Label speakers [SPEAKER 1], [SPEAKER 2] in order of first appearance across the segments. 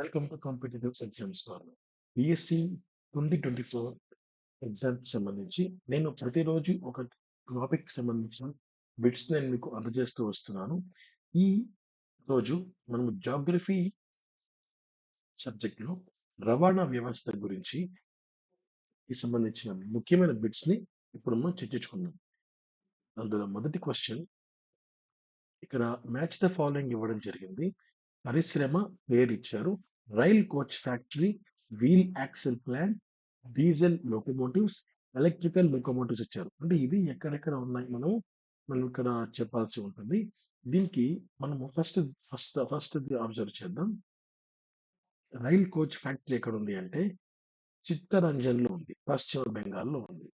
[SPEAKER 1] Welcome to competitive exams form BSc twenty twenty four ఎగ్జామ్కి సంబంధించి నేను ప్రతిరోజు ఒక టాపిక్ సంబంధించిన బిట్స్ నేను మీకు అందజేస్తూ వస్తున్నాను. ఈ రోజు మనం జాగ్రఫీ సబ్జెక్ట్లో రవాణా వ్యవస్థ గురించి సంబంధించిన ముఖ్యమైన బిట్స్ని ఇప్పుడు మనం చర్చించుకుందాం. అందులో మొదటి క్వశ్చన్ ఇక్కడ మ్యాచ్ ద ఫాలోయింగ్ ఇవ్వడం జరిగింది. పరిశ్రమ పేరు ఇచ్చారు. Rail coach factory wheel axle plant diesel locomotives electrical locomotives ఇచ్చారు. అంటే ఇది ఎక్కడెక్కడ ఉన్నాయి మనం మనం ఇక్కడ చెప్పాల్సి ఉంటుంది. దీనికి మనము ఫస్ట్ ఫస్ట్ ఫస్ట్ అబ్జర్వ్ చేద్దాం. రైల్ కోచ్ ఫ్యాక్టరీ ఎక్కడ ఉంది అంటే చిత్తరంజన్లో ఉంది. పశ్చిమ బెంగాల్లో ఉంది.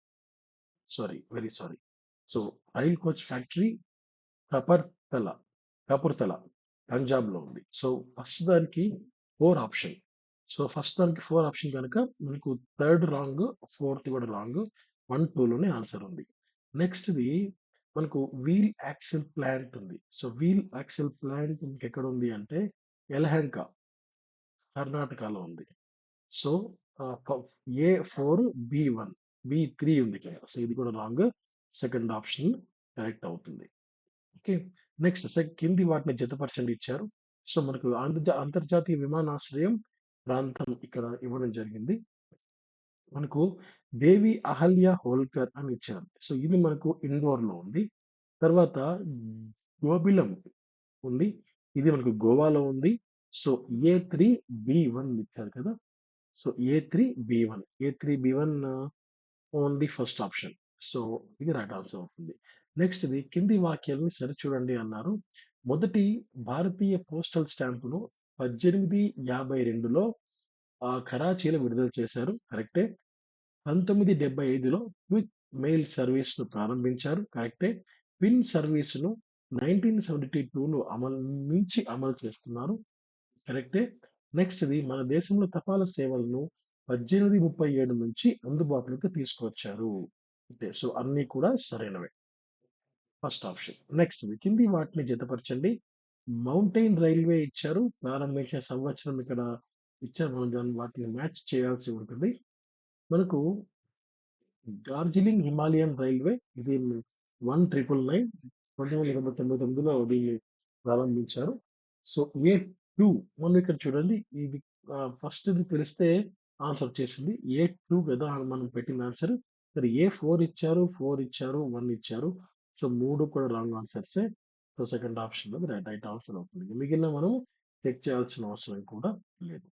[SPEAKER 1] Sorry very sorry so rail coach factory Kapurthala Kapurthala పంజాబ్లో ఉంది. సో ఫస్ట్ దానికి ఫోర్ ఆప్షన్. సో ఫస్ట్ దానికి ఫోర్ ఆప్షన్ కనుక మనకు థర్డ్ రాంగ్ ఫోర్త్ కూడా రాంగ్ వన్లోనే ఆన్సర్ ఉంది. నెక్స్ట్ ది మనకు వీల్ యాక్సెల్ ప్లాంట్ ఉంది. సో వీల్ యాక్సెల్ ప్లాంట్ మనకి ఎక్కడ ఉంది అంటే ఎలహంక కర్ణాటకలో ఉంది. So A four B one B three ఉంది ఇక్కడ సో ఇది కూడా రాంగ్ సెకండ్ ఆప్షన్ కరెక్ట్ అవుతుంది. ఓకే నెక్స్ట్ కింది వాటిని జతపరచండి ఇచ్చారు. సో మనకు అంతర్జా అంతర్జాతీయ విమానాశ్రయం ప్రాంతం ఇక్కడ ఇవ్వడం జరిగింది. మనకు దేవి అహల్య హోల్కర్ అని ఇచ్చారు. సో ఇది మనకు ఇండోర్లో ఉంది. తర్వాత గోబిలం ఉంది. ఇది మనకు గోవాలో ఉంది. So A three B one ఇచ్చారు కదా? So A three B one. A three B one only first option. So ఇది రైట్ ఆన్సర్ అవుతుంది. నెక్స్ట్ ఇది కింది వాక్యాలను సరిచూడండి అన్నారు. మొదటి భారతీయ పోస్టల్ స్టాంపును పద్దెనిమిది యాభై రెండులో ఆ కరాచీలో విడుదల చేశారు. కరెక్టే. పంతొమ్మిది డెబ్బై ఐదులో క్విక్ మెయిల్ సర్వీస్ను ప్రారంభించారు. కరెక్టే. పిన్ సర్వీస్ను నైన్టీన్ సెవెంటీ టూలో అమలు నుంచి అమలు చేస్తున్నారు. కరెక్టే. నెక్స్ట్ ఇది మన దేశంలో తపాలా సేవలను పద్దెనిమిది ముప్పై ఏడు నుంచి అందుబాటులోకి తీసుకొచ్చారు అంటే సో అన్నీ కూడా సరైనవే. First option. నెక్స్ట్ కింది వాటిని జతపరచండి. మౌంటైన్ రైల్వే ఇచ్చారు. ప్రారంభించే సంవత్సరం ఇక్కడ ఇచ్చారు. మనం వాటిని మ్యాచ్ చేయాల్సి ఉంటుంది. మనకు డార్జిలింగ్ హిమాలయన్ రైల్వే ఇది వన్ ట్రిపుల్ నైన్ రెండు వందల ఇరవై తొమ్మిది తొమ్మిదిలో దీన్ని ప్రారంభించారు. సో ఏ టూ మనం ఇక్కడ చూడండి. ఇది ఫస్ట్ ఇది తెలిస్తే ఆన్సర్ వచ్చేసింది. ఏ టూ కదా మనం పెట్టిన ఆన్సర్. మరి ఏ ఫోర్ ఇచ్చారు? ఫోర్ ఇచ్చారు. వన్ ఇచ్చారు. సో మూడు కూడా రాంగ్ ఆన్సర్సే. సో సెకండ్ ఆప్షన్లో రైట్ రైట్ ఆన్సర్ అవుతుంది. మిగిలిన మనం చెక్ చేయాల్సిన అవసరం కూడా లేదు.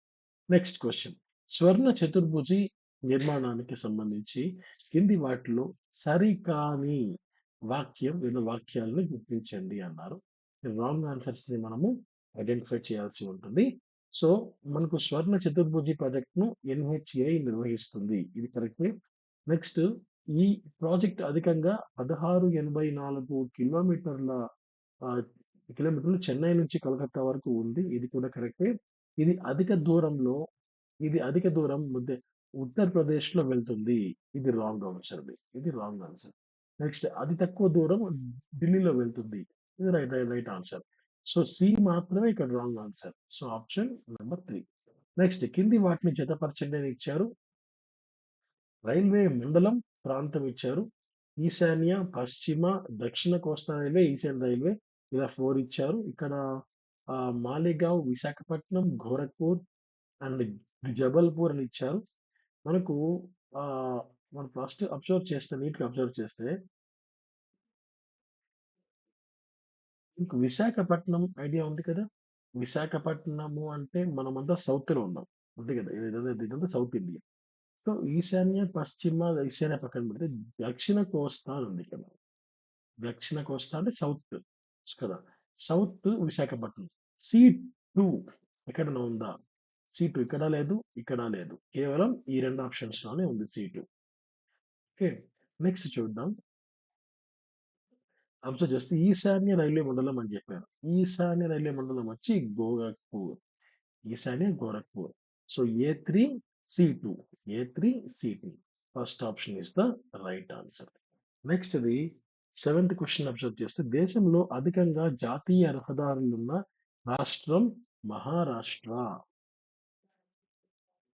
[SPEAKER 1] Next question. స్వర్ణ చతుర్భుజి నిర్మాణానికి సంబంధించి కింది వాటిలో సరికాని వాక్యం లేదా వాక్యాలను గుర్తించండి అన్నారు. రాంగ్ ఆన్సర్స్ని మనము ఐడెంటిఫై చేయాల్సి ఉంటుంది. సో మనకు స్వర్ణ చతుర్భుజి ప్రాజెక్ట్ను ఎన్హెచ్ఏ నిర్వహిస్తుంది. ఇది కరెక్ట్. నెక్స్ట్ ఈ ప్రాజెక్ట్ అధికంగా పదహారు ఎనభై నాలుగు కిలోమీటర్ల కిలోమీటర్లు చెన్నై నుంచి కలకత్తా వరకు ఉంది. ఇది కూడా కరెక్టే. ఇది అధిక దూరంలో ఇది అధిక దూరం మధ్య ఉత్తరప్రదేశ్లో వెళ్తుంది. ఇది రాంగ్ ఆన్సర్ ఇది రాంగ్ ఆన్సర్. నెక్స్ట్ అతి తక్కువ దూరం ఢిల్లీలో వెళ్తుంది. ఇది right right right answer. So C మాత్రమే ఇక్కడ wrong answer. So option number three. Next కింది వాటిని జతపరచండి అని ఇచ్చారు. రైల్వే మండలం ప్రాంతం ఇచ్చారు. ఈశాన్య పశ్చిమ దక్షిణ కోస్తా రైల్వే ఈశాన్య రైల్వే ఇలా ఫోర్ ఇచ్చారు. ఇక్కడ మాలేగావ్ విశాఖపట్నం గోరఖ్పూర్ అండ్ జబల్పూర్ అని ఇచ్చారు. మనకు మనం ఫస్ట్ అబ్జర్వ్ చేస్తే నీట్గా అబ్జర్వ్ చేస్తే మీకు విశాఖపట్నం ఐడియా ఉంది కదా? విశాఖపట్నము అంటే మనమంతా సౌత్లో ఉన్నాం. అంతే కదా? ఇదంతా సౌత్ ఇండియా. సో ఈశాన్య పశ్చిమ ఈశాన్య పక్కన పెడితే దక్షిణ కోస్తా ఉంది ఇక్కడ. దక్షిణ కోస్తా అంటే సౌత్ కదా. సౌత్ విశాఖపట్నం. సి టూ ఎక్కడ ఉందా? సి టూ ఇక్కడ లేదు ఇక్కడ లేదు. కేవలం ఈ రెండు ఆప్షన్స్లోనే ఉంది సి టూ ఓకే నెక్స్ట్ చూద్దాం. అబ్జర్వ్ చేస్తే ఈశాన్య రైల్వే మండలం అని చెప్పారు. ఈశాన్య రైల్వే మండలం వచ్చి గోరఖ్పూర్. ఈశాన్య Gorakhpur. So A three C two A three C two first option is the right answer next ఇది సెవెంత్ క్వశ్చన్ అబ్జర్వ్ చేస్తే దేశంలో అధికంగా జాతీయ రహదారులున్న రాష్ట్రం మహారాష్ట్ర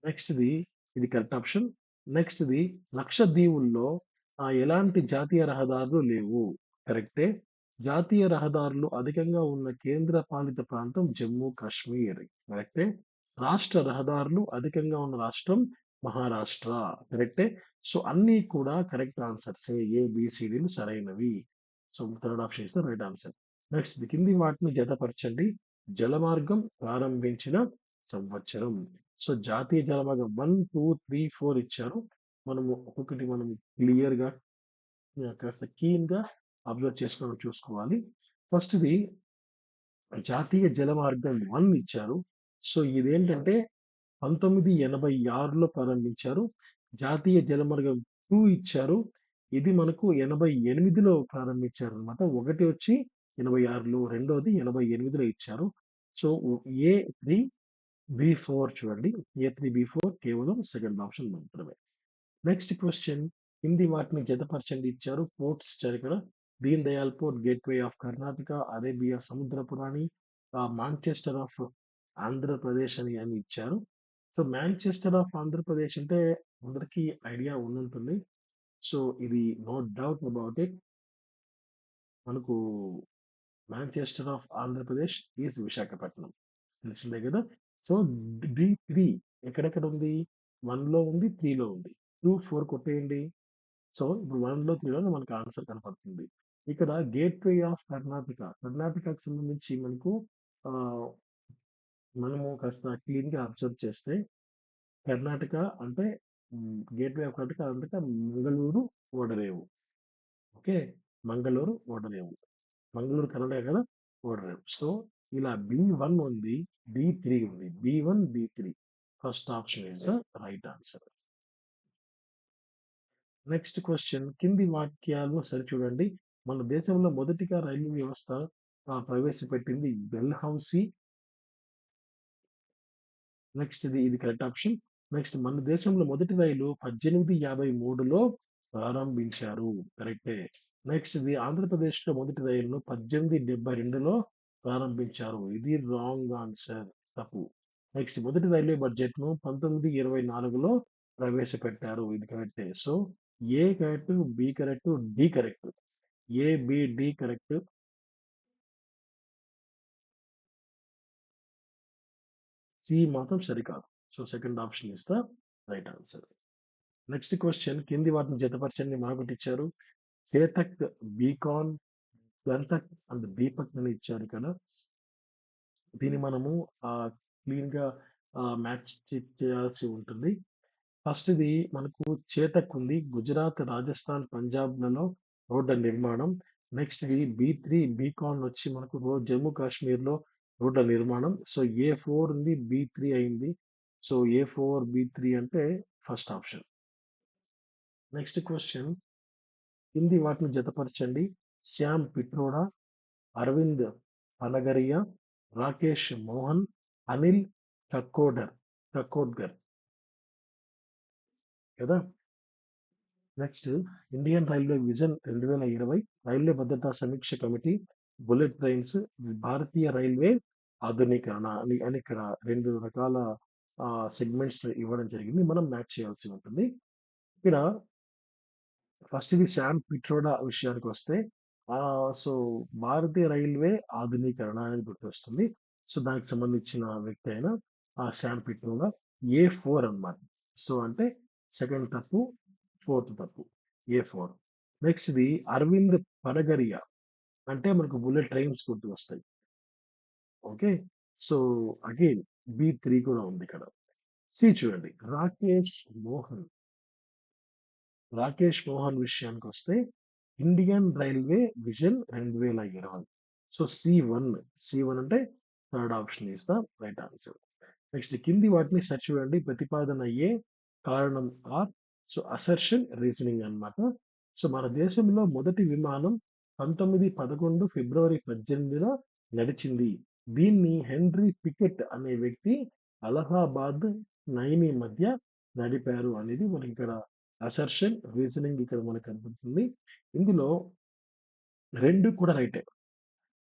[SPEAKER 1] నెక్స్ట్‌ది ఇది కరెక్ట్ ఆప్షన్. నెక్స్ట్‌ది లక్షద్వీపుల్లో ఆహ్, ఎలాంటి జాతీయ రహదారులు లేవు. కరెక్టే. జాతీయ రహదారులు అధికంగా ఉన్న కేంద్ర పాలిత ప్రాంతం జమ్మూ కాశ్మీర్. కరెక్టే. రాష్ట్ర రహదారులు అధికంగా ఉన్న రాష్ట్రం మహారాష్ట్ర. కరెక్టే. సో, అన్నీ కూడా కరెక్ట్ ఆన్సర్సే. ఏ, బి, సరైనవి. So, third option is the right answer. Next కింది వాటిని జతపరచండి. జలమార్గం ప్రారంభించిన సంవత్సరం. సో, జాతీయ జలమార్గం 1, 2, 3, 4 ఇచ్చారు. మనము ఒక్కొక్కటి మనం క్లియర్‌గా కాస్త కీన్‌గా అబ్జర్వ్ చేసుకోవడం చూసుకోవాలి. ఫస్ట్‌ది జాతీయ జలమార్గం వన్ ఇచ్చారు. సో, ఇదేంటంటే 1986లో ప్రారంభించారు. జాతీయ జలమార్గం 2 ఇచ్చారు. ఇది మనకు 88లో ప్రారంభించారనమాట. ఒకటి వచ్చి 86లో, రెండోది 88లో ఇచ్చారు. సో, ఏ3, బి4 చూడండి. ఏ3, బి4 కేవలం సెకండ్ ఆప్షన్ మాత్రమే. నెక్స్ట్ క్వెషన్ కింది వాటిని జతపరచండి ఇచ్చారు. పోర్ట్స్ ఇచ్చారు ఇక్కడ. Deen Dayal port, gateway of Karnataka, Arabia సముద్రపురాణి, Manchester of Andhra Pradesh అని అని ఇచ్చారు. సో, మాంచెస్టర్ ఆఫ్ ఆంధ్రప్రదేశ్ అంటే అందరికీ ఐడియా ఉండుంటుంది. సో, ఇది నో డౌట్ అబౌట్ ఇట్. మనకు Manchester of Andhra Pradesh is Visakhapatnam. తెలిసిందే కదా సో, డి త్రీ ఎక్కడెక్కడ ఉంది? వన్లో ఉంది, త్రీలో ఉంది. 2, 4 కొట్టేయండి. సో, ఇప్పుడు 1లో, 3లోనే మనకు ఆన్సర్ కనపడుతుంది. ఇక్కడ గేట్‌వే ఆఫ్ కర్ణాటక. కర్ణాటకకు సంబంధించి మనకు మనము కాస్త క్లీన్‌గా అబ్జర్వ్ చేస్తే కర్ణాటక అంటే గేట్‌వే ఆఫ్ కర్ణాటక అంటే మంగళూరు, ఓడరేవు. ఓకే. మంగళూరు, ఓడరేవు. మంగళూరు కర్ణాటక కదా! ఓడరేవు. సో, ఇలా బి వన్ ఉంది. బి త్రీ ఉంది. బి1, డి3 first option is the right answer. Next question కింది వాక్యాలను సరిచూడండి. మన దేశంలో మొదటిగా రైల్వే వ్యవస్థ ప్రవేశపెట్టింది బెల్హౌసీ నెక్స్ట్ ఇది ఇది కరెక్ట్ ఆప్షన్. నెక్స్ట్ మన దేశంలో మొదటి రైలు 1853లో ప్రారంభించారు. కరెక్టే. నెక్స్ట్‌ది ఆంధ్రప్రదేశ్‌లో మొదటి రైలును 1872లో ప్రారంభించారు. ఇది రాంగ్ ఆన్సర్. తప్పు. నెక్స్ట్ మొదటి రైల్వే బడ్జెట్‌ను 1924లో ప్రవేశపెట్టారు. ఇది కరెక్టే. So, A correct, B correct, D correct. A, B, D correct. C మాత్రం సరికాదు. So, second option is the right answer. Next question కింది వాటిని జతపరచండి మరొకటిచ్చారు. చేతక్, బీకాన్, గంతక్ అండ్ దీపక్ అని ఇచ్చారు ఇక్కడ. దీన్ని మనము ఆహ్, క్లీన్‌గా మ్యాచ్ చేయాల్సి ఉంటుంది. ఫస్ట్‌ది మనకు చేతక్ ఉంది. గుజరాత్, రాజస్థాన్, పంజాబ్‌లలో రోడ్ల నిర్మాణం. నెక్స్ట్‌ది బి3, బీకాన్ వచ్చి మనకు జమ్మూ కాశ్మీర్‌లో రోడ్ల నిర్మాణం. సో, ఏ ఫోర్ ఉంది. బి3 అయింది. సో, ఏ4, బి3 అంటే ఫస్ట్ ఆప్షన్. నెక్స్ట్ క్వశ్చన్ కింది వాటిని జతపరచండి. శ్యామ్ పిట్రోడా, అరవింద్ పనగరియా, రాకేష్ మోహన్, అనిల్ కక్కోడర్ కక్కోడ్గర్ కదా! Next Indian railway vision 2020 railway భద్రతా సమీక్ష కమిటీ, బుల్లెట్ ట్రైన్స్, భారతీయ రైల్వే ఆధునీకరణ అని అని ఇక్కడ రెండు రకాల సెగ్మెంట్స్ ఇవ్వడం జరిగింది. మనం మ్యాచ్ చేయాల్సి ఉంటుంది. ఇక్కడ ఫస్ట్ ఇది శామ్ పిట్రోడా విషయానికి వస్తే సో, భారతీయ రైల్వే ఆధునీకరణ అనేది గుర్తొస్తుంది. సో, దానికి సంబంధించిన వ్యక్తి అయిన ఆ శ్యామ్ పిట్రోడా ఏ4 అన్నమాట. సో, అంటే సెకండ్ తప్పు, ఫోర్త్ తప్పు. ఏ4. నెక్స్ట్‌ది అరవింద్ పనగరియా అంటే మనకు బుల్లెట్ ట్రైన్స్ గుర్తు వస్తాయి ఓకే. సో, అగైన్ బి3 కూడా ఉంది ఇక్కడ. సి చూడండి. రాకేష్ మోహన్. రాకేష్ మోహన్ విషయానికి వస్తే ఇండియన్ రైల్వే విజన్ 2020. సో, సి1. సి1 అంటే third option is the right answer. Next కింది వాటిని సెర్చ్ చూడండి ప్రతిపాదన ఏ, కారణం ఆర్. సో, అసర్షన్, రీజనింగ్ అన్నమాట. సో, మన దేశంలో మొదటి విమానం 1911 ఫిబ్రవరి 18లో నడిచింది. దీన్ని హెన్రీ పికెట్ అనే వ్యక్తి అలహాబాద్, నైని మధ్య నడిపారు అనేది మనకి ఇక్కడ అసర్షన్, రీజనింగ్ ఇక్కడ మనకు కనిపిస్తుంది ఇందులో రెండు కూడా రైటే.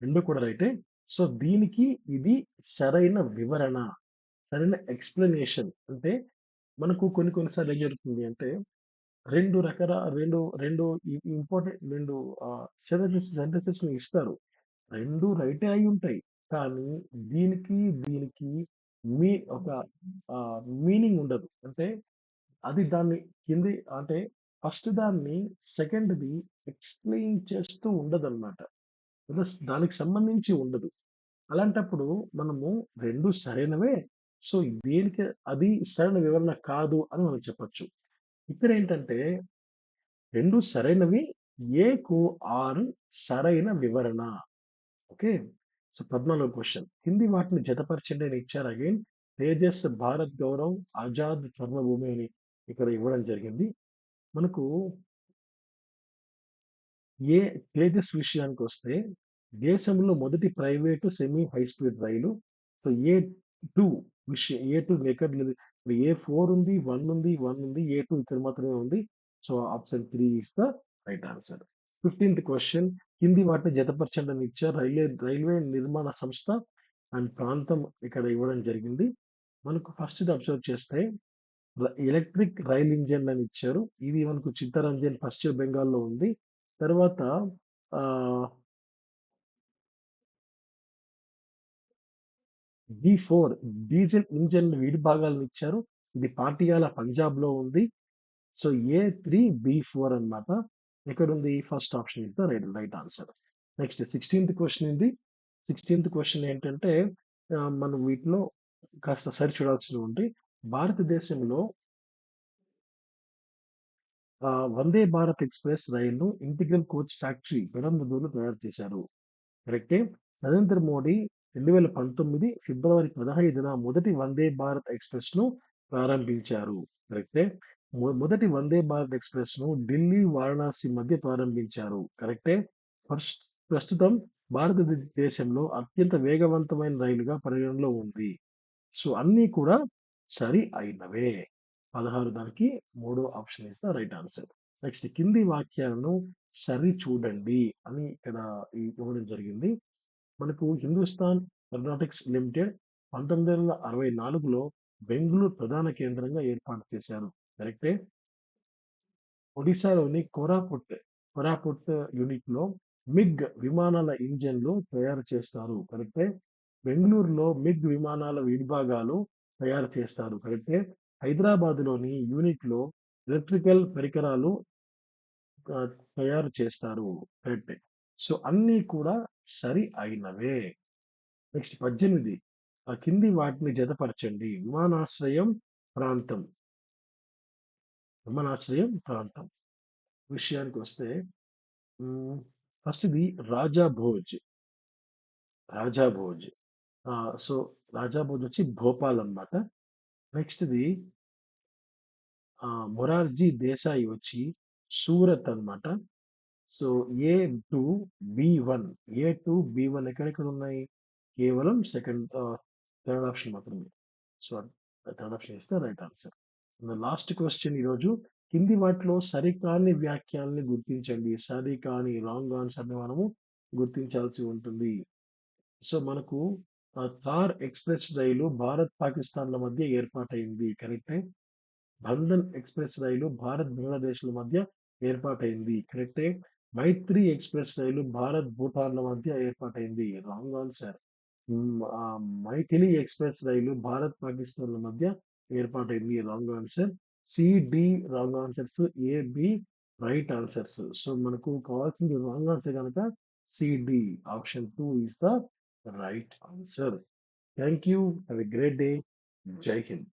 [SPEAKER 1] రెండు కూడా రైటే. సో, దీనికి ఇది సరైన వివరణ. సరైన ఎక్స్ప్లెనేషన్ అంటే మనకు కొన్ని కొన్ని సార్లు ఏం జరుగుతుంది అంటే 2 రకర 2, 2 ఇ ఇంపార్టెంట్ 2 ఆహ్, సెంటెన్సెస్ ఇస్తారు. 2 రైటే అయ్యుంటాయి. కానీ దీనికి, దీనికి మీ ఒక ఆహ్, మీనింగ్ ఉండదు. అంటే అది దాన్ని కింది అంటే ఫస్ట్ దాన్ని సెకండ్‌ది ఎక్స్‌ప్లెయిన్ చేస్తూ ఉండదనమాట. ప్లస్ దానికి సంబంధించి ఉండదు. అలాంటప్పుడు మనము 2 సరైనవే. సో, దేనికి అది సరైన వివరణ కాదు అని మనం చెప్పొచ్చు. ఇక్కడేంటంటే 2 సరైనవి. ఏకు ఆరు సరైన వివరణ. ఓకే. సో, 14వ క్వశ్చన్ కింది వాటిని జతపరచండి అని ఇచ్చారు అగైన్. తేజస్, భారత్ గౌరవ్, ఆజాద్, కర్మభూమి అని ఇక్కడ ఇవ్వడం జరిగింది. మనకు ఏ తేజస్ విషయానికి వస్తే దేశంలో మొదటి ప్రైవేటు సెమీ హై స్పీడ్ రైలు. సో, ఏ టూ విషయం ఏ2 ఎక్కడ ఇప్పుడు ఏ ఫోర్ ఉంది, వన్ ఉంది, వన్ ఉంది. ఏ టూ ఇక్కడ మాత్రమే ఉంది. So, option three is the right answer. Fifteenth question కింది వాటిని జతపరచండి అని ఇచ్చారు. రైల్వే రైల్వే నిర్మాణ సంస్థ అండ్ ప్రాంతం ఇక్కడ ఇవ్వడం జరిగింది. మనకు ఫస్ట్ అబ్జర్వ్ చేస్తే ఎలక్ట్రిక్ రైల్ ఇంజన్ అని ఇచ్చారు. ఇది మనకు చిత్తరంజన్ పశ్చిమ బెంగాల్‌లో ఉంది. తర్వాత డి ఫోర్ డీజిల్ ఇంజిన్ విడి భాగాలను ఇచ్చారు. ఇది పాటియాలా పంజాబ్‌లో ఉంది. సో, ఏ3, బి4 అన్నమాట. ఎక్కడుంది? First option is the right right answer. Next sixteenth question ఇది సిక్స్టీన్త్ క్వశ్చన్ ఏంటంటే మనం వీటిలో కాస్త సరిచూడాల్సి ఉంది భారతదేశంలో వందే భారత్ ఎక్స్‌ప్రెస్ రైలును ఇంటిగ్రల్ కోచ్ ఫ్యాక్టరీ పెరంబదూర్‌లో తయారు చేశారు. కరెక్టే. నరేంద్ర మోడీ 2019 ఫిబ్రవరి 15న మొదటి వందే భారత్ ఎక్స్‌ప్రెస్‌ను ప్రారంభించారు. కరెక్టే. మొదటి వందే భారత్ ఎక్స్‌ప్రెస్‌ను ఢిల్లీ, వారణాసి మధ్య ప్రారంభించారు. కరెక్టే. ప్రస్తుతం భారతదేశంలో అత్యంత వేగవంతమైన రైలుగా పరిగణనలో ఉంది. సో, అన్నీ కూడా సరి అయినవే. 16 దానికి మూడో option is the right answer. Next కింది వాక్యాలను సరి చూడండి అని ఇక్కడ ఇవ్వడం జరిగింది. మనకు హిందుస్థాన్ ఏరోనాటిక్స్ లిమిటెడ్ పంతొమ్మిది వందల అరవై నాలుగులో బెంగళూరు ప్రధాన కేంద్రంగా ఏర్పాటు చేశారు. కరెక్టే. ఒడిశాలోని కోరాపుట్, కోరాపుట్ యూనిట్‌లో మిగ్ విమానాల ఇంజన్లు తయారు చేస్తారు. కరెక్టే. బెంగళూరులో మిగ్ విమానాల విడిభాగాలు తయారు చేస్తారు. కరెక్టే. హైదరాబాద్‌లోని యూనిట్‌లో ఎలక్ట్రికల్ పరికరాలు తయారు చేస్తారు. కరెక్టే. సో, అన్నీ కూడా సరి అయినవే. నెక్స్ట్ 18 ఆ కింది వాటిని జతపరచండి. విమానాశ్రయం, ప్రాంతం. విమానాశ్రయం, ప్రాంతం. విషయానికి వస్తే ఫస్ట్ ఇది రాజా భోజ్. రాజా భోజ్. సో, రాజా భోజ్ వచ్చి భోపాల్ అన్నమాట. నెక్స్ట్‌ది ఆహ్, మొరార్జీ దేశాయి వచ్చి సూరత్ అన్నమాట. So, A two B one A two B one ఎక్కడెక్కడ ఉన్నాయి కేవలం సెకండ్ థర్డ్ ఆప్షన్ మాత్రమే. So, third option is the right answer. Last question ఈరోజు కింది వాటిలో సరికాని వ్యాఖ్యల్ని గుర్తించండి. సరికాని రాంగ్ ఆన్సర్‌ని మనము గుర్తించాల్సి ఉంటుంది. సో, మనకు థార్ ఎక్స్‌ప్రెస్ రైలు భారత్, పాకిస్తాన్‌ల మధ్య ఏర్పాటైంది కరెక్టే. బంధన్ ఎక్స్‌ప్రెస్ రైలు భారత్, బంగ్లాదేశ్‌ల మధ్య ఏర్పాటైంది కరెక్టే. మైత్రి ఎక్స్‌ప్రెస్ రైలు భారత్, భూటాన్‌ల మధ్య ఏర్పాటైంది. Wrong answer. హ్మ్. ఆహ్, మైథిలి ఎక్స్‌ప్రెస్ రైలు భారత్, పాకిస్తాన్‌ల మధ్య ఏర్పాటైంది. Wrong answer. C, D wrong answers. A, B right answers. So, మనకు కావాల్సింది రాంగ్ ఆన్సర్ గనక C, D option 2 is the right answer. Thank you. Have a great day. జై హింద్.